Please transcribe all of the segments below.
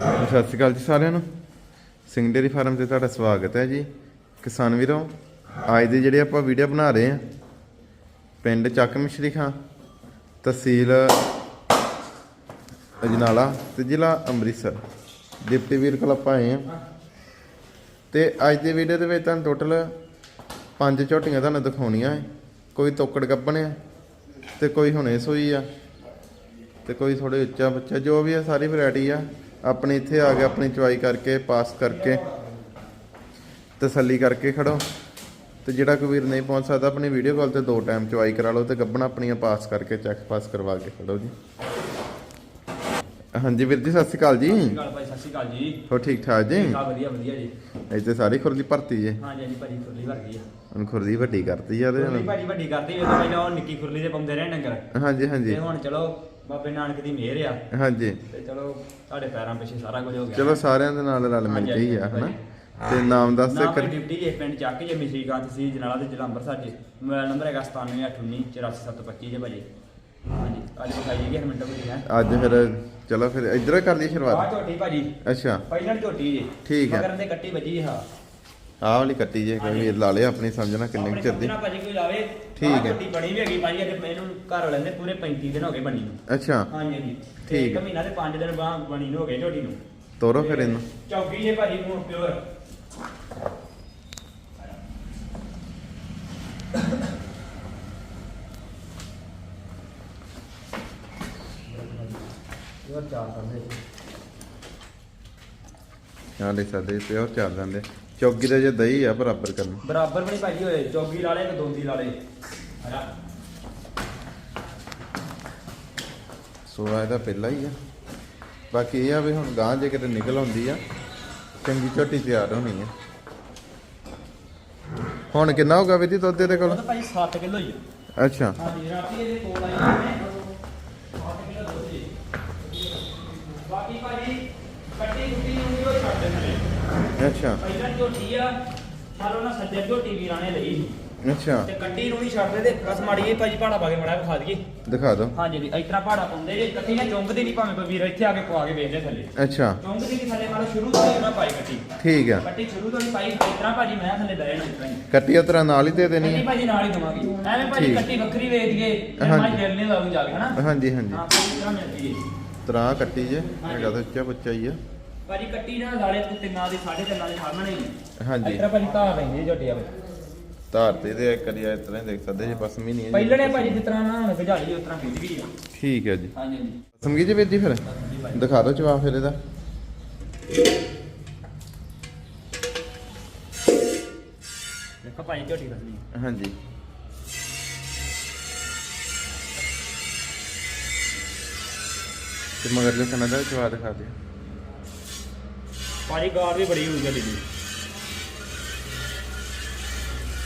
ਸਤਿ ਸ਼੍ਰੀ ਅਕਾਲ ਜੀ ਸਾਰਿਆਂ ਨੂੰ। ਸਿੰਘ ਡੇਰੀ ਫਾਰਮ ਤੇ ਤੁਹਾਡਾ ਸਵਾਗਤ ਹੈ ਜੀ। ਕਿਸਾਨ ਵੀਰੋ, ਅੱਜ ਦੀ ਜਿਹੜੀ ਆਪਾਂ ਵੀਡੀਓ ਬਣਾ ਰਹੇ ਹਾਂ, ਪਿੰਡ ਚੱਕ ਮਿਸ਼ਰੀ ਖਾਂ, ਤਹਿਸੀਲ ਅਜਨਾਲਾ ਤੇ ਜ਼ਿਲ੍ਹਾ ਅੰਮ੍ਰਿਤਸਰ। ਡਿਪਟੀ ਵੀਰ ਕੋਲ ਆਪਾਂ ਆਏ ਹਾਂ। ਤੇ ਅੱਜ ਦੀ ਵੀਡੀਓ ਦੇ ਵਿੱਚ ਤੁਹਾਨੂੰ ਟੋਟਲ ਪੰਜ ਝੋਟੀਆਂ ਤੁਹਾਨੂੰ ਦਿਖਾਉਣੀਆਂ ਹੈ। ਕੋਈ ਤੋਕੜ ਗੱਬਣ ਆ ਤੇ ਕੋਈ ਹੁਣੇ ਸੋਈ ਆ ਤੇ ਕੋਈ ਥੋੜੇ ਉੱਚਾ ਬੱਚਾ ਜੋ ਵੀ ਆ, ਸਾਰੀ ਵੈਰਾਈਟੀ ਆ। ਆਪਣੇ ਇੱਥੇ ਆ ਕੇ ਆਪਣੀ ਚੁਆਈ ਕਰਕੇ ਪਾਸ ਕਰਕੇ ਤਸੱਲੀ ਕਰਕੇ ਖੜੋ। ਤੇ ਜਿਹੜਾ ਕੋਈ ਵੀਰ ਨਹੀਂ ਪਹੁੰਚ ਸਕਦਾ ਆਪਣੀ ਵੀਡੀਓ ਕਾਲ ਤੇ ਦੋ ਟਾਈਮ ਚੁਆਈ ਕਰਾ ਲਓ ਤੇ ਗੱਬਣਾ ਆਪਣੀਆਂ ਪਾਸ ਕਰਕੇ ਚੈੱਕ ਪਾਸ ਕਰਵਾ ਕੇ ਖੜੋ ਜੀ। ਹਾਂਜੀ ਵੀਰ ਜੀ ਸਤਿ ਸ਼੍ਰੀ ਅਕਾਲ ਜੀ। ਸਤਿ ਸ਼੍ਰੀ ਅਕਾਲ ਭਾਈ ਸਤਿ ਸ਼੍ਰੀ ਅਕਾਲ ਜੀ। ਹੋ ਠੀਕ ਠਾਕ ਜੀ? ਸਭ ਵਧੀਆ ਵਧੀਆ ਜੀ। ਇੱਥੇ ਸਾਰੀ ਖੁਰਲੀ ਭਰਤੀ ਜੇ। ਹਾਂਜੀ ਹਾਂਜੀ ਭਾਜੀ ਖੁਰਲੀ ਭਰ ਗਈ ਆ। ਹੁਣ ਖੁਰਲੀ ਵੱਡੀ ਕਰਤੀ ਖੁਰਲੀ ਤੇ ਭਾਜੀ ਵੱਡੀ ਕਰਦੀ ਵੇ ਤਾਂ ਪਹਿਲਾਂ ਉਹ ਨਿੱਕੀ ਖੁਰਲੀ ਦੇ ਪਾਉਂਦੇ ਰਹੇ ਡੰਗਰ। ਹਾਂਜੀ ਹਾਂਜੀ। ਤੇ ਹੁਣ ਚਲੋ ਬਾਬੇ ਨਾਨਕ ਦੀ ਮਿਹਰ ਆ। ਹਾਂਜੀ। ਤੇ ਚਲੋ ਤੁਹਾਡੇ ਪੈਰਾਂ ਪਿੱਛੇ ਸਾਰਾ ਕੁਝ ਹੋ ਗਿਆ। ਚਲੋ ਸਾਰਿਆਂ ਦੇ ਨਾਲ ਰਲ ਮਿਲ ਕੇ ਹੀ ਆ ਹਨਾ? ਤੇ ਨਾਮ ਦੱਸ ਨਾ ਕਰ ਡਿਊਟੀ ਜੇ ਪਿੰਡ ਚੱਕ ਜੇ ਮਿਸ਼ਰੀ ਗਾਂ ਸੀ ਜਨਾਲਾ ਦੇ ਜ਼ਿਲ੍ਹਾ ਅੰਮ੍ਰਿਤਸਰ ਜੀ ਮੋਬਾਈਲ ਨੰਬਰ ਹੈਗਾ 9789 84725 ਜੇ ਭਾਜੀ। ਹਾਂਜੀ ਅੱਜ ਵਿਖਾਈ ਜੀ ਮਿੰਟ ਕੋਈ ਹੈ। ਅੱਜ ਫਿਰ ਚਲੋ ਫਿਰ ਇਧਰੋਂ ਕਰ ਲਈ ਸ਼ੁਰੂਆਤ? ਝੋਟੀ ਭਾਜੀ। ਅੱਛਾ। ਪਹਿਲਾਂ ਝੋਟੀ ਜੀ। ਠੀਕ ਹੈ। ਮਗਰ ਦੇ ਕੱਟੀ ਵੱਜੀ ਹਾਂ ਆਹ ਵਾਲੀ ਕੱਟੀ ਜੇ ਕੋਈ ਵੀਰ ਲਾ ਲਿਆ ਆਪਣੀ ਸਮਝਣਾ ਕਿੰਨੇ ਕੁ ਚਿਰ ਦੀ ਭਾਜੀ ਕੋਈ ਲਾਵੇ ਠੀਕ ਹੈ। ਝੋਟੀ ਬਣੀ ਵੀ ਹੈਗੀ ਭਾਜੀ ਅੱਜ ਮੈਨੂੰ ਘਰ ਵਾਲਿਆਂ ਦੇ ਪੂਰੇ 35 ਦਿਨ ਹੋ ਗਏ ਬਣੀ ਨੂੰ। ਅੱਛਾ। ਹਾਂਜੀ ਹਾਂਜੀ। ਠੀਕ ਤੇ ਇੱਕ ਹੈ। ਮਹੀਨਾ ਤੇ 5 ਦਿਨ ਬਾਅਦ ਬਣੀ ਨੂੰ ਹੋ ਗਏ ਝੋਟੀ ਨੂੰ। ਤੋਰੋ ਫਿਰ ਇਹਨੂੰ। ਚੌਕੀ ਜੇ ਭਾਜੀ ਮੂੰਹ ਪਿਓਰ। ਪਿਓਰ ਚਾਰ ਕਰਦੇ ਹਾਂ ਦੇ ਸਕਦੇ ਪਿਓਰ ਚੱਲ ਜਾਂਦੇ। ਚੌਗੀ ਦਾ ਜੇ ਦਹੀਂ ਆ ਬਰਾਬਰ ਕਰਨ। ਬਰਾਬਰ ਬਣੀ ਭਾਜੀ ਹੋਏ ਚੌਕੀ ਲਾ ਲੇ ਤੇ ਦੋਂਦੀ ਲਾ ਲੇ। ਹਨਾ ਸੋਆ ਇਹਦਾ ਪਹਿਲਾ ਹੀ ਆ। ਬਾਕੀ ਇਹ ਆ ਵੀ ਹੁਣ ਗਾਂ ਜੇ ਕਿਤੇ ਨਿਕਲ ਆਉਂਦੀ ਆ ਚੰਗੀ ਝੋਟੀ ਤਿਆਰ ਹੋਣੀ ਆ। ਹੁਣ ਕਿੰਨਾ ਹੋਗਾ ਵੀ ਦੀ ਦੁੱਧ ਇਹਦੇ ਉਹ ਕੋਲ ਤਾਂ ਭਾਜੀ 7 ਕਿਲੋ ਹੀ ਆ। ਅੱਛਾ। ਹਾਂਜੀ ਰਾਤੀ ਇਹਦੇ ਕੋਲ ਆਈ ਨੇ 7 ਕਿਲੋ ਦੁੱਧ ਜੀ ਬਾਕੀ ਭਾਜੀ ਕੱਟੀ ਕੁੱਟੀ ਨੂੰ ਵੀ ਉਹ ਛੱਡ ਦਿੰਦੇ ਅੱਛਾ। ਪਹਿਲਾਂ ਝੋਟੀ ਆ ਮੰਨ ਲਓ ਨਾ ਸੱਜੇ ਝੋਟੀ ਵੀਰਾਂ ਨੇ ਲਈ ਸੀ। ਅੱਛਾ। ਤੇ ਕੱਟੀ ਨੂੰ ਵੀ ਛੱਡ ਦੇ ਤੇ ਬਸ ਮਾੜੀ ਜਿਹੀ ਭਾਜੀ ਪਹਾੜਾ ਪਾ ਕੇ ਮੜਾ ਵਿਖਾ ਦਈਏ। ਦਿਖਾ ਦਿਓ। ਹਾਂਜੀ ਜੀ ਇਸ ਤਰ੍ਹਾਂ ਪਹਾੜਾ ਪਾਉਂਦੇ ਜੇ ਕੱਟੀ ਨੇ ਚੁੰਗਦੀ ਨਹੀਂ ਭਾਵੇਂ ਕੋਈ ਵੀਰ ਇੱਥੇ ਆ ਕੇ ਪਵਾ ਕੇ ਵੇਚਦੇ ਥੱਲੇ। ਅੱਛਾ। ਚੁੰਗਦੀ ਨਹੀਂ ਥੱਲੇ ਲਓ ਸ਼ੁਰੂ ਤੋਂ ਹੀ ਉਹਨਾਂ ਪਾਈ ਕੱਟੀ। ਠੀਕ ਆ। ਕੱਟੀ ਸ਼ੁਰੂ ਤੋਂ ਹੀ ਪਾਈ ਇਸ ਤਰ੍ਹਾਂ ਭਾਜੀ ਮੈਂ ਥੱਲੇ ਲੈ ਜਾਣਾ ਇਸ ਤਰ੍ਹਾਂ ਹੀ। ਕੱਟੀ ਉਤਰਾ ਨਾਲ ਹੀ ਦੇ ਦੇਣੀ ਕੱਟੀ ਆ ਭਾਜੀ ਨਾਲ ਹੀ ਦਵਾਂਗੀ। ਐਵੇਂ ਭਾਜੀ ਠੀਕ। ਕੱਟੀ ਵੱਖਰੀ ਵੇਚ ਦਈਏ ਤੇ ਹਾਂਜੀ। ਮਾਈ ਦਿਲ ਨਹੀਂ ਲਾਉਂ ਜਾ ਕੇ ਹਨਾ? ਹਾਂਜੀ ਹਾਂਜੀ। ਹਾਂ ਭਾਜੀ ਇਸ ਤਰ੍ਹਾਂ ਮਿਲਦੀ ਹੈ ਤਰਾ ਕੱਟੀ ਜੇ ਹੈਗਾ ਤਾਂ ਉੱਚਾ ਬੱਚਾ ਹੀ ਆ। ਭਾਜੀ ਕੱਟੀ ਨਾ ਲਾਲੇ ਤੇ ਤਿੰਨਾਂ ਦੇ ਸਾਢੇ ਤਿੰਨਾਂ ਦੇ ਸਾਹਮਣੇ ਹੀ। ਹਾਂਜੀ। ਇਸ ਤਰ੍ਹਾਂ ਭਾਜੀ ਧਾਰ ਲੈਂਦੇ ਝੋਟੀ ਆਵੇ ਧਾਰ ਤੇ ਤੇ ਕਰੀ ਇਸ ਤਰ੍ਹਾਂ ਹੀ ਦੇਖ ਸਕਦੇ ਜੇ ਬਸ ਮੀ ਨਹੀਂ ਹੈ ਪਹਿਲੇ ਨੇ ਭਾਜੀ ਜਿਸ ਤਰ੍ਹਾਂ ਨਾ ਗਜਾਲੀ ਉਸ ਤਰ੍ਹਾਂ ਖਿੱਚ ਆ। ਠੀਕ ਹੈ ਜੀ। ਹਾਂਜੀ ਹਾਂਜੀ। ਜੀ ਵੀਰ ਜੀ ਫਿਰ ਦਿਖਾ ਦਿਓ ਜਵਾਬ ਫਿਰ ਇਹਦਾ। ਦੇਖੋ ਭਾਜੀ ਝੋਟੀ ਫਸਲੀ ਹਾਂਜੀ। ਤੇ ਮਗਰਲੇ ਸਨਾਂ ਦਾ ਜਵਾਬ ਦਿਖਾ ਦਿਓ। ਭਾਜੀ ਗਾਰ ਵੀ ਬੜੀ ਹੋਈ ਗਲੀ ਦੀ।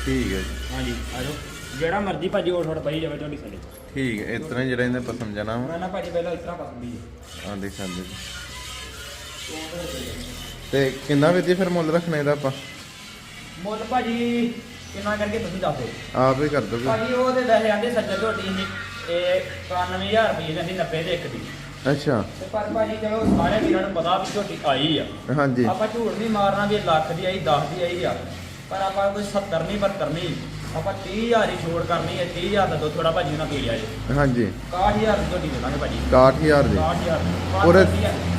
ਠੀਕ ਹੈ ਜੀ। ਹਾਂਜੀ ਆਜੋ ਜਿਹੜਾ ਮਰਜ਼ੀ ਭਾਜੀ ਉਹ ਥੋੜਾ ਪਈ ਜਾਵੇ ਝੋਟੀ ਸਾਡੇ। ਠੀਕ ਹੈ ਇਸ ਤਰ੍ਹਾਂ ਹੀ ਜਿਹੜਾ ਇਹਨੇ ਪਸੰਦ ਜਾਣਾ ਵਾ। ਮੈਂ ਨਾ ਭਾਜੀ ਪਹਿਲਾਂ ਇਸ ਤਰ੍ਹਾਂ ਪਸੰਦੀ ਹੈ ਆ ਦੇਖ ਸਕਦੇ ਜੀ। ਤੇ ਕਿੰਨਾ ਵੀਰ ਜੀ ਫਿਰ ਮੁੱਲ ਰੱਖਣਾ ਇਹਦਾ ਆਪਾਂ? ਮੁੱਲ ਭਾਜੀ ਕਿੰਨਾ ਕਰਕੇ ਤੁਸੀਂ ਦੱਸ ਆਪ ਹੀ ਕਰ ਦੋਗੇ। ਭਾਜੀ ਉਹ ਤੇ ਵੈਸੇ ਆਂਦੇ ਸੱਜਾ ਝੋਟੀ ਨਹੀਂ ਇਹ 91000 ਰੁਪਏ ਦੀ 90 ਦੇ ਇੱਕ ਦੀ। ਅੱਛਾ। ਤੇ ਪਰ ਭਾਜੀ ਚਲੋ ਸਾਰੇ ਵੀਰਾਂ ਨੂੰ ਪਤਾ ਵੀ ਝੋਟੀ ਆਈ ਆ। ਹਾਂਜੀ। ਆਪਾਂ ਝੂਠ ਨਹੀਂ ਮਾਰਨਾ ਵੀ ਇਹ ਲੱਖ ਦੀ ਆਈ 10 ਦੀ ਆਈ ਆ। ਪਰ ਆਪਾਂ ਕੋਈ 70 ਨਹੀਂ 72 ਨਹੀਂ ਆਪਾਂ 30000 ਹੀ ਛੋੜ ਕਰਨੀ ਹੈ 30000 ਦਾ ਦੋ ਥੋੜਾ ਭਾਜੀ ਉਹਨਾਂ ਪੀ ਲਿਆ ਜੀ ਹਾਂਜੀ 61000 ਦੀ ਝੋਟੀ ਦੇ ਦਾਂਗੇ ਭਾਜੀ 61000 ਦੀ? 61000 ਪੂਰੇ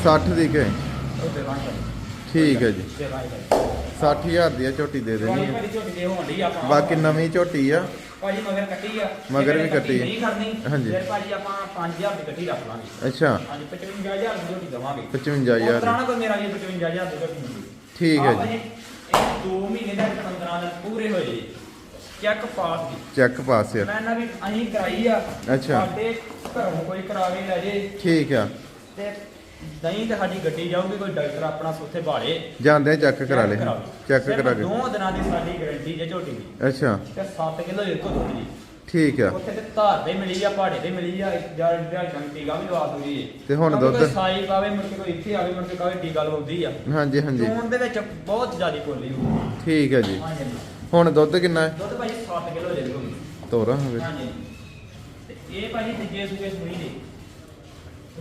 60 ਦੀ ਕੇ। ਠੀਕ ਹੈ ਜੀ। ਦੇ ਦਾਂਗੇ ਭਾਜੀ 60000 ਦੀ ਆ ਝੋਟੀ ਦੇ ਦੇਣੀ ਬਾਕੀ ਨਵੀਂ ਝੋਟੀ ਆ। ਭਾਜੀ ਮਗਰ ਕੱਟੀ ਆ। ਮਗਰ ਜੇ ਵੀ ਕੱਟੀ। ਨਹੀਂ ਕਰਨੀ ਹਾਂਜੀ। ਫਿਰ ਭਾਜੀ ਆਪਾਂ 5000 ਦੀ ਕੱਟੀ ਰੱਖ ਲਾਂਗੇ। ਅੱਛਾ। ਹਾਂਜੀ 55000 ਦੀ ਝੋਟੀ ਦਵਾਂਗੇ। 55000 ਉਸ ਤਰ੍ਹਾਂ ਨਾ ਕੋਈ ਮੇਰਾ ਵੀ 55000 ਦੀ ਮਿਲਦੀ ਠੀਕ ਹੈ ਜੀ। ਇਹ 2 ਮਹੀਨੇ ਦਾ 15 ਦਿਨ ਪੂਰੇ ਹੋਏ ਚੈੱਕ ਪਾਸ ਦੀ ਚੈੱਕ ਪਾਸ ਆ ਮੈਂ ਨਾ ਵੀ ਅਸੀਂ ਕਰਾਈ ਆ। ਅੱਛਾ। ਸਾਡੇ ਘਰੋਂ ਕੋਈ ਕਰਾ ਕੇ ਲੈ ਜੇ। ਠੀਕ ਆ। ਤੇ ਦਹੀਂ ਤੇ ਸਾਡੀ ਗੱਡੀ ਜਾਊਗੀ ਕੋਈ ਡਾਕਟਰ ਆਪਣਾ ਉੱਥੇ ਭਾਲੇ ਜਾਂਦੇ ਚੈੱਕ ਕਰਾ ਲੈ। ਚੈੱਕ ਕਰਾ ਕੇ। ਦੋ ਦਿਨਾਂ ਦੀ ਸਾਡੀ ਗਾਰੰਟੀ ਜੇ ਝੋਟੀ ਦੀ। ਅੱਛਾ। ਤੇ 7 ਕਿਲੋ ਇੱਕੋ ਦੁੱਧ ਦੀ ਠੀਕ ਆ। ਉੱਥੇ ਤੇ ਧਾਰ ਤੇ ਮਿਲੀ ਆ ਪਹਾੜੇ ਤੇ ਮਿਲੀ ਆ ਜਾਂ ਜਿਹੜਾ ਟੀਕਾ ਵੀ ਲਵਾ ਦੂਗੀ ਤੇ ਹੁਣ ਦੁੱਧ? ਸਾਈ ਪਾਵੇ ਮੁੜ ਕੇ ਕੋਈ ਇੱਥੇ ਆਵੇ ਮੁੜ ਕੇ ਕਹੇ ਟੀਕਾ ਲਵਾਉਂਦੀ ਆ। ਹਾਂਜੀ ਹਾਂਜੀ। ਚੋਣ ਦੇ ਵਿੱਚ ਬਹੁਤ ਜ਼ਿਆਦਾ ਕੋਲੀ ਹੋਊਗੀ ਠੀਕ ਹੈ ਜੀ। ਹੁਣ ਦੁੱਧ ਕਿੰਨਾ ਹੈ? ਦੁੱਧ ਭਾਜੀ 7 ਕਿਲੋ ਦੇ ਦੂਗੀ ਤੋਰਾ ਹੋਵੇ। ਹਾਂਜੀ ਤੇ ਇਹ ਭਾਜੀ ਤੀਜੇ ਸੂਏ ਸੂਈ ਦੇ।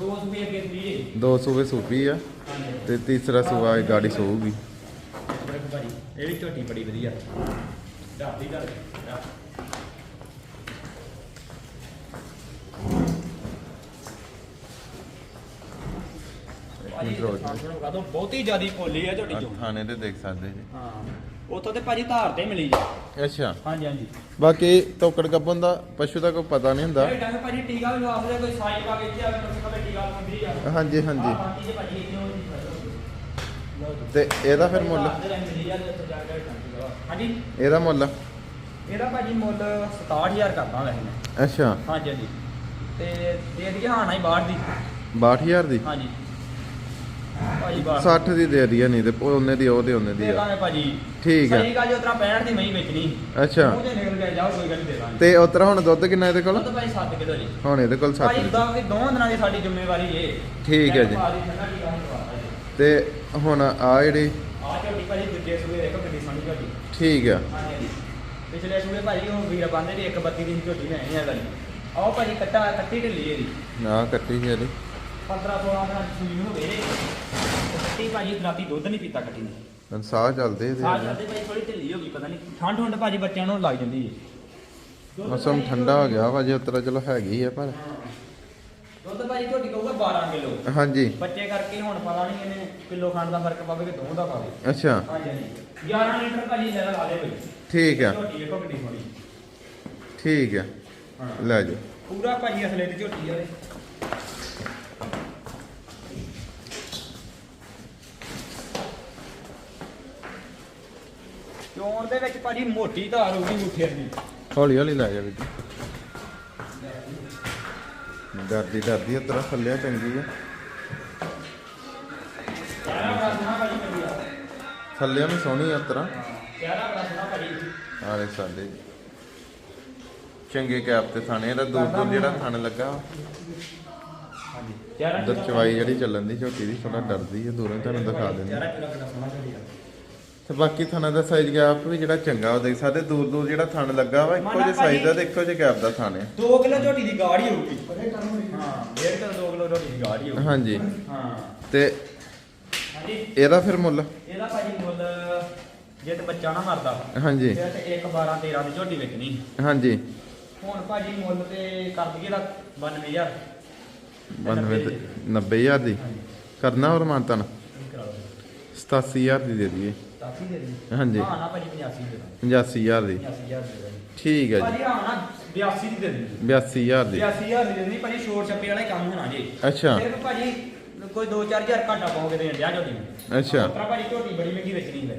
ਦੋ ਸੂਏ ਅੱਗੇ ਸੂਈ ਦੇ ਦੋ ਸੂਵੇ ਸੂਪੀ ਆ ਹਾਂਜੀ ਤੇ ਤੀਸਰਾ ਸੂਆ ਇਹ ਗਾੜੀ ਸੋਊਗੀ। ਇਹ ਵੀ ਝੋਟੀ ਬੜੀ ਵਧੀਆ। ਦਾਦੀ ਦਾ ਭਾਜੀ ਬਹੁਤੀ ਜ਼ਿਆਦੀ ਪੋਲੀ ਆ ਝੋਟੀ ਚੋਂ। ਥਾਣੇ ਤੇ ਦੇਖ ਸਕਦੇ ਜੀ। ਹਾਂ। ਉਥੋਂ ਤੇ ਭਾਜੀ ਧਾਰ ਤੇ ਮਿਲੀ ਜੀ। ਅੱਛਾ। ਹਾਂਜੀ ਹਾਂਜੀ। ਬਾਕੀ ਤੋਕੜ ਗੱਬਨ ਦਾ ਪਸ਼ੂ ਦਾ ਕੋਈ ਪਤਾ ਨਹੀਂ ਹੁੰਦਾ। ਇਹ ਟਾਈਮ ਭਾਜੀ ਟੀਕਾ ਵੀ ਲਵਾਉਂਦੇ ਕੋਈ ਸਾਈ ਪਾ ਕੇ ਇੱਥੇ ਆ ਕੇ ਤੁਸੀਂ ਕਦੇ ਟੀਕਾ ਲਵਾਉਂਦੀ ਆ। ਹਾਂਜੀ ਹਾਂਜੀ। ਬਾਕੀ ਭਾਜੀ ਇੱਥੇ ਉਹ। ਤੇ ਇਹਦਾ ਫਿਰ ਮੁੱਲ? ਹਾਂਜੀ? ਇਹਦਾ ਮੁੱਲ? ਇਹਦਾ ਭਾਜੀ ਮੁੱਲ 67000 ਕਰਦਾ ਵੈਸੇ ਅੱਛਾ। ਹਾਂਜੀ ਹਾਂਜੀ। ਤੇ ਦੇ ਦਈਏ ਹਾਂ ਨਹੀਂ ਬਾਹਰ ਦੀ 62000 ਦੀ? ਹਾਂਜੀ। ਭਾਜੀ ਬਾਹਰ 60 ਦੀ ਦੇ ਹੈ ਨਹੀਂ ਤੇ ਉਹ ਉਹਨੇ ਦੀ ਉਹ ਤੇ ਉਹਨੇ ਦੀ ਦੇ ਆ ਦਾਂਗੇ ਭਾਜੀ। ਠੀਕ ਹੈ। ਸਹੀ ਗੱਲ ਜੇ ਉਤਰਾ 65 ਦੀ ਮਹੀਂ ਵੇਚਣੀ। ਅੱਛਾ। ਉਹ ਜੇ ਨਿਕਲ ਕੇ ਜਾਓ ਕੋਈ ਗੱਲ ਨੀ ਦੇ ਦਾਂਗੇ। ਤੇ ਉਤਰਾ ਹੁਣ ਦੁੱਧ ਕਿੰਨਾ ਇਹਦੇ ਕੋਲ? ਤਾਂ ਭਾਈ 7 ਕਿਲੋ ਜੀ। ਹੁਣ ਇਹਦੇ ਕੋਲ 60 ਭਾਜੀ ਦਾ ਵੀ ਦੋਵਾਂ ਦਿਨਾਂ ਦੀ ਸਾਡੀ ਜ਼ਿੰਮੇਵਾਰੀ ਏ। ਠੀਕ ਹੈ ਜੀ। ਤੇ ਹੁਣ ਆ ਜਿਹੜੀ ਆ ਝੋਟੀ ਭਾਜੀ ਦੂਜੇ ਸੂਏ ਦੇਖੋ ਕਿੰਨੀ ਸੋਹਣੀ ਝੋਟੀ। ਠੀਕ ਆ। ਹਾਂਜੀ। ਪਿਛਲੇ ਸੂਏ ਭਾਜੀ ਉਹ ਵੀਰ ਬੰਦੇ ਦੀ 132 ਦੀ ਝੋਟੀ ਲੈ ਆਈ ਆ ਗੱਲ ਆਓ ਭਾਜੀ ਕੱਟਾ ਕੱਟੀ ਢਿੱਲੀ ਇਹਦੀ। ਨਾ ਕੱਟੀ ਸੀ ਇਹਦੀ। 15 16 ਦਿਨਾਂ ਦੀ ਸੂਈ ਨੂੰ ਹੋਵੇ ਤੇ ਕੱਟੀ ਭਾਜੀ ਰਾਤੀ ਦੁੱਧ ਨਹੀਂ ਪੀਤਾ ਕੱਟੀ ਨੇ। ਹੁਣ ਸਾਹ ਚੱਲਦੇ ਇਹਦੇ ਸਾਹ ਜਾਂਦੇ ਭਾਜੀ ਥੋੜੀ ਢਿੱਲੀ ਹੋ ਗਈ ਪਤਾ ਨਹੀਂ। ਠੰਡ ਠੰਡ ਭਾਜੀ ਬੱਚਿਆਂ ਨੂੰ ਲੱਗ ਜਾਂਦੀ ਹੈ ਮੌਸਮ ਠੰਡਾ ਹੋ ਗਿਆ ਵਾ ਜੇ ਉਤਰਾ ਚਲੋ ਹੈਗੀ ਆ ਪਰ। ਦੁੱਧ ਭਾਜੀ ਝੋਟੀ ਕਹੂਗਾ 12 ਕਿਲੋ। ਹਾਂਜੀ। ਬੱਚੇ ਕਰਕੇ ਹੁਣ ਪਤਾ ਨਹੀਂ ਇਹਨੇ ਕਿਲੋ ਖੰਡ ਦਾ ਫ਼ਰਕ ਪਾਵੇ ਕਿ ਦੋ ਦਾ ਪਾਵੇ। ਅੱਛਾ। ਹਾਂਜੀ ਹਾਂਜੀ। 11 ਲੀਟਰ ਭਾਜੀ ਲੈ ਲਾ ਦੇ ਭਾਈ ਠੀਕ ਆ। ਝੋਟੀ ਦੇਖੋ ਕਿੰਨੀ ਸੋਹਣੀ। ਠੀਕ ਆ। ਹਾਂ। ਲੈ ਜਾਓ। ਪੂਰਾ ਭਾਜੀ ਅਸਲੇ ਦੀ ਝੋਟੀ ਆ ਇਹ। ਚੋਣ ਦੇ ਵਿੱਚ ਭਾਜੀ ਮੋਟੀ ਧਾਰ ਹੋਊਗੀ ਮੁੱਠੇ ਦੀ। ਹੌਲੀ ਹੌਲੀ ਲੈ ਜਾ ਵੀਰ ਡਰਦੀ ਡਰਦੀ ਉਤਰਾ ਥੱਲਿਆ ਚੰਗੀ ਆ। ਥੱਲਿਆ ਵੀ ਸੋਹਣੀ ਆ ਉਤਰਾ ਕਿਹੜਾ ਬੜਾ ਸੋਹਣਾ ਭਾਜੀ। ਆਲੇ ਸਾਡੇ ਚੰਗੇ ਕੈਪ ਤੇ ਥਾਣੇ ਇਹਦਾ ਦੂਰ ਦੂਰ ਜਿਹੜਾ ਥਣ ਲੱਗਾ ਹਾਂਜੀ ਚਵਾਈ ਜਿਹੜੀ ਚੱਲਣ ਦੀ ਝੋਟੀ ਦੀ ਥੋੜਾ ਡਰਦੀ ਹੈ ਦੂਰੋਂ ਤੁਹਾਨੂੰ ਦਿਖਾ ਦਿੰਦੇ ਤੇ ਬਾਕੀ ਥਣਾ ਦਾ ਸਾਈਜ਼ ਗੈਪ ਵੀ ਜਿਹੜਾ ਚੰਗਾ ਉਹ ਦੇਖ ਸਕਦੇ ਦੂਰ ਦੂਰ ਜਿਹੜਾ ਥਣ ਲੱਗਾ ਵਾ ਇੱਕੋ ਜਿਹੇ ਸਾਈਜ਼ ਦਾ ਤੇ ਇੱਕੋ ਜਿਹੇ ਗੈਪ ਦਾ ਥਣ ਹੈ। 2 ਕਿਲੋ ਝੋਟੀ ਦੀ ਗਾੜ ਹੀ ਹੋਊਗੀ ਹਾਂ 1.5 ਕਿਲੋ 2 ਕਿਲੋ ਝੋਟੀ ਦੀ ਗਾੜ ਹੀ ਹੋਊਗੀ। ਹਾਂਜੀ। ਹਾਂ। ਤੇ ਹਾਂਜੀ। ਇਹਦਾ ਫਿਰ ਮੁੱਲ? ਇਹਦਾ ਭਾਜੀ ਮੁੱਲ ਜੇ ਤੇ ਬੱਚਾ ਨਾ ਮਰਦਾ ਹਾਂਜੀ। ਤੇ 1 12 13 ਦੀ ਝੋਟੀ ਵਿਕਣੀ ਹਾਂਜੀ। ਹੁਣ ਭਾਜੀ ਮੁੱਲ ਤੇ ਕਰ ਦਈਏ ਦਾ 92000 92 ਤੇ 90000 ਦੀ। ਕਰਨਾ ਹੋਰ ਮਾਨਤਨ? ਕਰਾ ਲਓ 87000 ਦੀ ਦੇ ਦਈਏ। ਕਾਫੀ ਦੇ ਦੇ ਹਾਂਜੀ। ਹਾਂ ਨਾ ਭਾਜੀ 85 ਦੇ ਦਾਂਗੇ 85000 ਦੀ। 85000 ਦੇ ਦਾਂਗੇ ਠੀਕ ਹੈ ਜੀ। ਭਾਜੀ ਹਾਂ ਨਾ 82 ਦੀ ਦੇ ਦੇ 82000 ਦੀ। 82000 ਦੀ ਦੇਣੀ ਭਾਜੀ ਸ਼ੋਰ ਛੱਪੇ ਵਾਲਾ ਹੀ ਕੰਮ ਹੋਣਾ ਜੀ। ਅੱਛਾ। ਭਾਜੀ ਕੋਈ 2-4000 ਘਾਟਾ ਪਾਓਗੇ ਤੇ ਇੰਡੀਆ ਝੋਟੀ ਨੂੰ। ਅੱਛਾ। ਉਤਰਾ ਭਾਜੀ ਝੋਟੀ ਬੜੀ ਮਹਿੰਗੀ ਵੇਚਣੀ ਹੈ।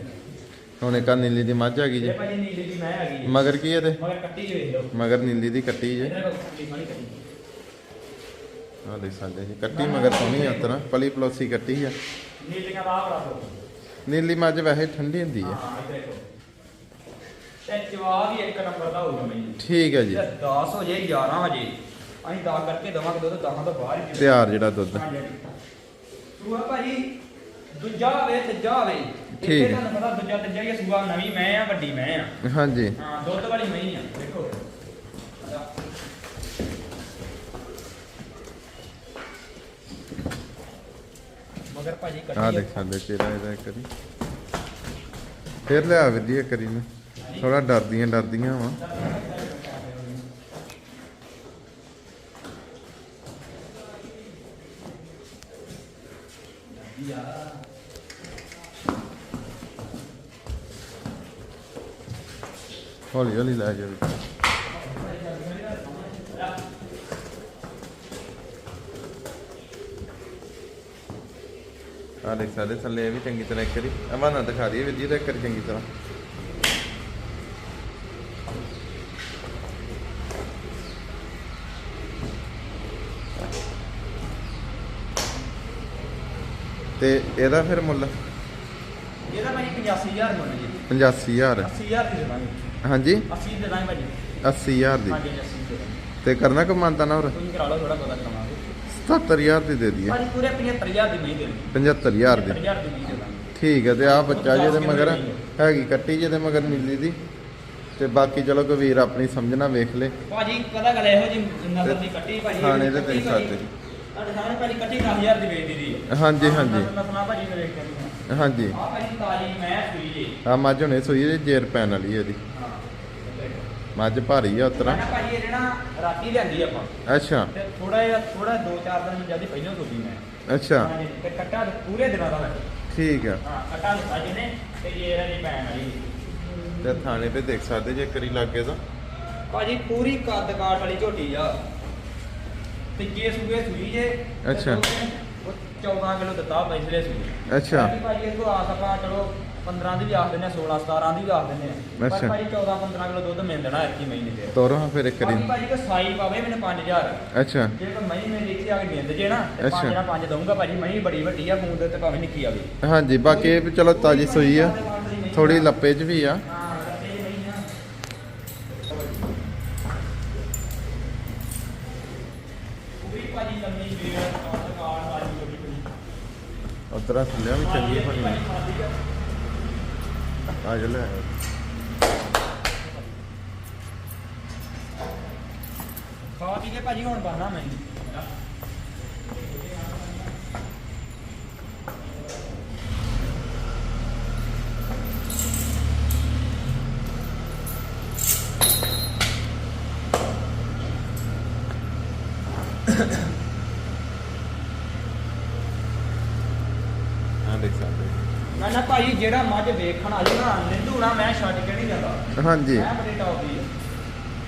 ਹੁਣ ਇੱਕ ਨੀਲੀ ਦੀ ਮੱਝ ਆ ਗਈ ਜੀ। ਭਾਜੀ ਨੀਲੀ ਦੀ ਮੈਂ ਹੈਗੀ ਜੀ। ਮਗਰ ਕੀ ਇਹਦੇ? ਮਗਰ ਕੱਟੀ ਜੀ ਵੇਖ ਲਓ। ਮਗਰ ਨੀਲੀ ਦੀ ਕੱਟੀ ਜੇ। ਆ ਦੇਖ ਸਕਦੇ ਜੀ ਕੱਟੀ ਮਗਰ ਸੋਹਣੀ ਆ ਤਰ੍ਹਾਂ ਪਲੀ ਪਲੋਸੀ ਕੱਟੀ ਆ। ਨੀਲੀਆਂ ਦਾ ਬੜਾ ਸੋ ਨੀਲੀ ਮੱਝ ਵੈਸੇ ਠੰਡੀ ਹੁੰਦੀ ਆ। ਹਾਂ ਇਹ ਦੇਖੋ ਤੇ ਜਵਾਬ ਹੀ ਇੱਕ ਨੰਬਰ ਦਾ ਹੋਊਗਾ ਮੈਨੂੰ ਠੀਕ ਹੈ ਜੀ। 10 ਹੋ ਜੇ 11 ਵਜੇ ਅਸੀਂ 10 ਕਰਕੇ ਦਵਾਂਗੇ ਦੁੱਧ 10 ਤੋਂ ਬਾਹਰ ਹੀ ਤਿਆਰ ਜਿਹੜਾ ਦੁੱਧ। ਸੂਆ ਭਾਜੀ ਦੂਜਾ ਹੋਵੇ ਤੀਜਾ ਹੋਵੇ ਠੀਕ। ਤੁਹਾਨੂੰ ਪਤਾ ਦੂਜਾ ਤੀਜਾ ਹੀ ਸੂਆ ਨਵੀਂ ਮੈਂ ਆ। ਵੱਡੀ ਮੈਂ ਆ ਹਾਂਜੀ। ਹਾਂ ਦੁੱਧ ਵਾਲੀ ਮੈਂ ਹੀ ਆ ਦੇਖੋ। ਮਗਰ ਭਾਜੀ ਆ। ਦੇਖ ਸਕਦੇ ਚਿਹਰਾ ਇਹਦਾ ਇੱਕ ਵਾਰੀ। ਫਿਰ ਲਿਆ ਵੀਰ ਇੱਕ ਵਾਰੀ ਨੂੰ ਥੋੜਾ ਡਰਦੀਆਂ ਡਰਦੀਆਂ ਵਾ। ਹੌਲੀ ਹੌਲੀ ਲੈ ਜਾ ਵੀਰ ਆ ਦੇਖ ਸਕਦੇ ਥੱਲੇ ਇਹ ਵੀ ਚੰਗੀ ਤਰ੍ਹਾਂ ਇੱਕ ਵਾਰੀ ਅਵਾਨਾ ਦਿਖਾ ਦਈਏ ਵੀਰ ਜੀ ਦਾ ਇੱਕ ਵਾਰੀ ਚੰਗੀ ਤਰ੍ਹਾਂ। ਤੇ ਇਹਦਾ ਫਿਰ ਮੁੱਲ? ਇਹਦਾ ਭਾਜੀ 85000 ਮੁੱਲ ਜੀ 85000 80000 ਦੀ ਦੇ ਦਾਂਗੇ। ਹਾਂਜੀ? 80 ਦੇ ਦਾਂਗੇ ਭਾਜੀ। 80000 ਦੀ। ਹਾਂਜੀ 80 ਦੇ ਦਾਂਗੇ। ਤੇ ਕਰਨਾ ਕਮਾਂਤਾ ਨਾ ਹੋਰ? ਤੁਸੀਂ ਕਰਾ ਲਓ ਥੋੜਾ ਬਹੁਤਾ ਕਰਾਵਾਂਗੇ। 77000 ਦੀ ਦੇ ਦਈਏ। ਭਾਜੀ ਪੂਰੇ 75000 ਦੀ 75000 ਦੀ 75000 ਦੀ। ਦੇ ਦਾਂਗੇ ਠੀਕ ਹੈ ਤੇ ਆ ਬੱਚਾ ਜਿਹਦੇ ਮਗਰ ਹੈਗੀ ਕੱਟੀ ਜਿਹਦੇ ਮਗਰ ਨੀਲੀ ਦੀ। ਤੇ ਬਾਕੀ ਚਲੋ ਕੋਈ ਵੀਰ ਆਪਣੀ ਸਮਝਣਾ ਵੇਖ ਲੇ। ਭਾਜੀ ਪਤਾ ਗੱਲ ਇਹੋ ਜੀ ਨਸਲ ਦੀ ਕੱਟੀ ਭਾਜੀ ਖਾਣੇ ਤੇ ਕੱਟੀ ਦੇਖ ਭਾਜੀ। ਸਕਦੇ ਤੁਹਾਡੇ ਸਾਹਮਣੇ ਭਾਜੀ ਕੱਟੀ 10000 ਦੀ ਵੇਚਦੀ ਦੀ ਹਾਂਜੀ, ਹਾਂਜੀ। ਭਾਜੀ ਹਾਂਜੀ। ਆ ਭਾਜੀ ਤਾਜੀ ਮੈਂ ਸੂਈ ਜੀ। ਆ ਮੱਝ ਹੁਣੇ ਸੂਈ ਜੇ ਜੇਰ ਪੈਣ ਵਾਲੀ ਇਹਦੀ। ਮੱਝ ਭਾਰੀ ਆ ਉਤਰਾ। ਮੈਂ ਭਾਜੀ ਇਹ ਜਿਹੜਾ ਰਾਤੀ ਲਿਆਂਦੀ ਆਪਾਂ। ਅੱਛਾ। ਤੇ ਥੋੜਾ ਜਿਹਾ ਥੋੜਾ 2-4 ਦਿਨ ਜ਼ਿਆਦਾ ਪਹਿਲਾਂ ਸੋਦੀ ਮੈਂ। ਅੱਛਾ। ਹਾਂਜੀ, ਤੇ ਕੱਟਾ ਪੂਰੇ ਦਿਨਾਂ ਦਾ ਮੈਂ ਠੀਕ ਆ। ਹਾਂ ਕੱਟਾ ਦਿੱਤਾ ਜਿਹਨੇ ਤੇ ਇਹ ਇਹਦੀ ਪੈਣ ਵਾਲੀ। ਤੇ ਥਾਣੇ ਤੇ ਦੇਖ ਸਕਦੇ ਜੇ ਕਰੀ ਲੱਗੇ ਤਾਂ। ਭਾਜੀ ਪੂਰੀ ਕੱਦ ਕਾਠ ਵਾਲੀ ਝੋਟੀ ਆ। ਤੇ ਜੇ ਸੂਏ ਸੂਈ ਜੇ ਤੇ ਅੱਛਾ। ਉਹ 14 ਕਿਲੋ ਦਿੱਤਾ ਪਿਛਲੇ ਸੂਏ। ਅੱਛਾ। ਭਾਜੀ ਇਹ ਤੋਂ ਆਸ ਆਪਾਂ ਚਲੋ 15 ਦੀ ਵੀ ਆਖ ਆ 16 17 ਦੀ ਵੀ ਆਖ ਦਿੰਦੇ ਆ। ਅੱਛਾ। ਪਰ ਭਾਜੀ 14 15 ਕਿਲੋ ਦੁੱਧ ਮਿਲ ਦੇਣਾ ਇੱਕੀ ਮਹੀਨੇ ਦੇ ਤੋਰੋ ਹਾਂ ਫਿਰ ਇੱਕ ਬਾਕੀ ਵਾਰੀ ਭਾਜੀ ਕੋ ਸਾਈ ਪਾਵੇ ਮੈਨੂੰ 5000 ਅੱਛਾ। ਜੇ ਕੋਈ ਮਹੀਂ ਮੇਰੇ ਇੱਥੇ ਆ ਕੇ ਮਿੰਦ ਜੇ ਨਾ ਤੇ ਅੱਛਾ। ਪੰਜ ਨਾਲ ਪੰਜ ਦਊਂਗਾ ਭਾਜੀ ਮਹੀਂ ਬੜੀ ਵੱਡੀ ਆ ਮੂੰਹ ਦੇ ਤੇ ਭਾਵੇਂ ਨਿੱਕੀ ਆਵੇ ਹਾਂਜੀ ਬਾਕੀ ਇਹ ਵੀ ਚਲੋ ਤਾਜੀ ਸੂਈ ਆ। ਥੋੜੀ ਲੱਪੇ 'ਚ ਵੀ ਆ। ਹਾਂ ਤੇ ਮਹੀਂ ਆ। ਭਾਜੀ ਲੰਮੀ ਵਾਲੀ ਥੱਲਿਆ ਵੀ ਚੰਗੀ ਬਣੀ। ਆ। ਆ ਜਾ ਲੈ ਆਓ। ਖਾ ਪੀ ਕੇ ਭਾਜੀ ਹੁਣ ਬਾਨਾ ਮੈਂ ਆ ਦੇਖ ਸਕਦੇ ਮੈਂ ਨਾ ਭਾਜੀ ਜਿਹੜਾ ਮੱਝ ਵੇਖਣ ਆ ਜੇ ਨਾ ਨਿੰਦੂਣਾ ਮੈਂ ਛੱਡ ਕੇ ਨਹੀਂ ਜਾਂਦਾ। ਹਾਂਜੀ। ਮੈਂ ਬੜੀ ਟੌਪ ਦੀ ਆ।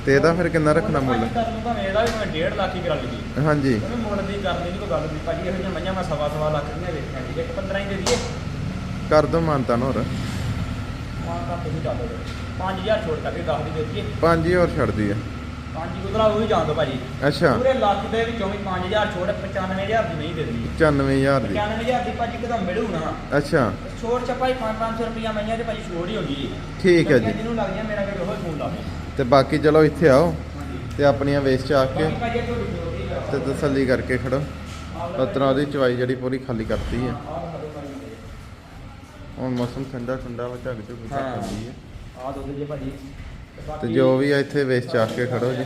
ਤੇ ਇਹਦਾ ਫਿਰ ਕਿੰਨਾ ਰੱਖਣਾ ਮੁੱਲ? ਕਰ ਲੂੰਗਾ ਮੇਰਾ ਵੀ ਮੈਂ 1.5 ਲੱਖ ਹੀ ਕਰਾ ਲਈ ਹਾਂਜੀ। ਉਹਨੇ ਮੁੱਲ ਦੀ ਕਰਨੀ ਨਹੀਂ ਕੋਈ ਗੱਲ ਨਹੀਂ ਭਾਜੀ ਇਹੋ ਜਿਹੀਆਂ ਮਈਆਂ ਮੈਂ ਸਵਾ ਸਵਾ ਲੱਖ ਦੀਆਂ ਵੇਖੀਆਂ ਜੀ ਇੱਕ 15 ਹੀ ਦੇ ਦਈਏ। ਕਰ ਦੋ ਮਾਨਤਾ ਹੋਰ। ਮਾਂ ਤਾਂ ਤੁਸੀਂ ਦੋ 5000 ਛੋੜ ਕਰਕੇ 10 ਦੀ ਦੇ ਦਈਏ। ਪੰਜ ਹੀ ਹੋਰ ਆ ਪੰਜ ਉਧਰਾ ਉਹ ਹੀ ਜਾਣ ਦੋ ਭਾਜੀ। ਅੱਛਾ। ਪੂਰੇ ਲੱਖ ਦੇ ਵਿੱਚੋਂ ਵੀ 5000 ਛੋੜ 95000 ਦੀ ਨਹੀਂ ਦੇ ਦਈਏ 95000 ਦੀ। 95000 ਦੀ ਭਾਜੀ ਕਦਮ ਮਿਲੂ ਨਾ। ਅੱਛਾ। ਛੋੜ ਛਪਾਈ 5-500 ਰੁਪਈਆ ਮਈਆਂ ਤੇ ਭਾਜੀ ਛੋੜ ਹੀ ਹੁੰਦੀ ਹੈ ਠੀਕ ਹੈ ਜੀ। ਜਿਹਨੂੰ ਲੱਗ ਜਾ ਮੇਰਾ ਕੋਈ ਉਹ ਫੋਨ ਲਾਵੇ। ਤੇ ਬਾਕੀ ਚਲੋ ਇੱਥੇ ਆਓ ਹਾਂਜੀ। ਤੇ ਆਪਣੀਆਂ ਚ ਆ ਕੇ ਆ। ਤੇ ਤਸੱਲੀ ਕਰਕੇ ਖੜੋ। ਉਤਰਾ ਉਹਦੀ ਚਵਾਈ ਜਿਹੜੀ ਪੂਰੀ ਖਾਲੀ ਕਰਤੀ ਹੈ। ਹੁਣ ਮੌਸਮ ਠੰਡਾ ਠੰਡਾ ਵਾ ਝੱਗ ਝੁੱਗ ਹੁੰਦੀ ਹੈ। ਆਹ ਦੁੱਧ ਜੇ ਭਾਜੀ। ਤੇ ਜੋ ਵੀ ਆ ਇੱਥੇ ਵੇਚ ਚ ਆ ਕੇ ਖੜੋ ਜੀ।